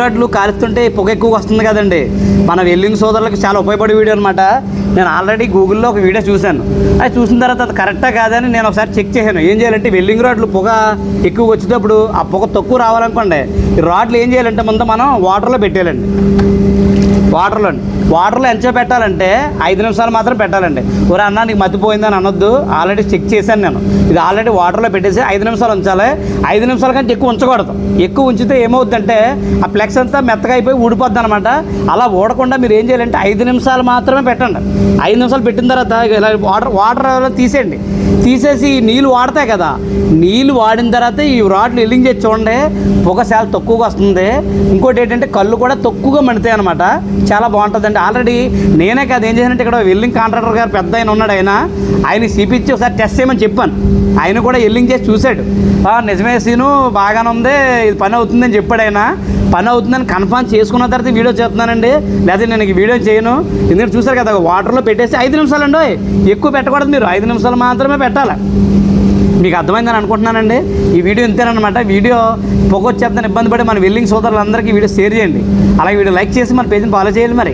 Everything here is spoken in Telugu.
రాడ్లు కాలుస్తుంటే పొగ ఎక్కువ వస్తుంది కదండి. మన వెల్లింగ్ సోదరులకు చాలా ఉపయోగపడే వీడియో అనమాట నేను ఆల్రెడీ గూగుల్లో ఒక వీడియో చూశాను. అది చూసిన తర్వాత అది కరెక్టా కాదని నేను ఒకసారి చెక్ చేశాను. ఏం చేయాలంటే వెల్లింగ్ రాడ్లు పొగ ఎక్కువ వచ్చేటప్పుడు ఆ పొగ తక్కువ రావాలనుకోండి ఈ రాడ్లు ఏం చేయాలంటే ముందు మనం వాటర్లో పెట్టేయాలండి. వాటర్లో వాటర్లో ఎంచో పెట్టాలంటే ఐదు నిమిషాలు మాత్రం పెట్టాలండి. ఒరే అన్న నీకు మతిపోయిందని అనొద్దు. ఆల్రెడీ చెక్ చేశాను నేను. ఇది ఆల్రెడీ వాటర్లో పెట్టేసి ఐదు నిమిషాలు ఉంచాలి. ఐదు నిమిషాల కంటే ఎక్కువ ఉంచకూడదు. ఎక్కువ ఉంచితే ఏమవుద్దంటే ఆ ఫ్లెక్స్ అంతా మెత్తగా అయిపోయి ఊడిపోద్ది అనమాట అలా ఊడకుండా మీరు ఏం చేయాలంటే ఐదు నిమిషాలు మాత్రమే పెట్టండి. ఐదు నిమిషాలు పెట్టిన తర్వాత ఇలా వాటర్ వాటర్ తీసేయండి. తీసేసి నీళ్ళు వాడతాయి కదా. నీళ్ళు వాడిన తర్వాత ఈ రాడ్లు ఎల్లింగ్ చేసి చూడండి పొగ చాలా తక్కువగా వస్తుంది. ఇంకోటి ఏంటంటే కళ్ళు కూడా తక్కువగా మండుతాయి అనమాట చాలా బాగుంటుందండి. ఆల్రెడీ నేనే కదా ఏం చేశానంటే ఇక్కడ వెల్లింగ్ కాంట్రాక్టర్ గారు పెద్ద ఆయన ఉన్నాడు ఆయన. ఆయన సిపిచ్చి ఒకసారి టెస్ట్ చేయమని చెప్పాను. ఆయన కూడా ఎల్లింగ్ చేసి చూశాడు. నిజమే సీను బాగానే ఉంది ఇది పని అవుతుందని చెప్పాడు ఆయన. పని అవుతుందని కన్ఫర్మ్ చేసుకున్న తర్వాత వీడియో చేస్తున్నానండి. లేదా నేను వీడియో చేయను. ఎందుకంటే చూసారు కదా వాటర్లో పెట్టేసి ఐదు నిమిషాలు అండి ఎక్కువ పెట్టకూడదు మీరు. ఐదు నిమిషాలు మాత్రమే పెట్టాలి. మీకు అర్థమైందని అనుకుంటున్నానండి. ఈ వీడియో ఇంతేనమాట వీడియో పొగొచ్చేద్దని ఇబ్బంది పడి మన వెల్లింగ్ సోదరులందరికీ వీడియో షేర్ చేయండి. అలాగే వీడియో లైక్ చేసి మన పేజీని ఫాలో చేయాలి మరి.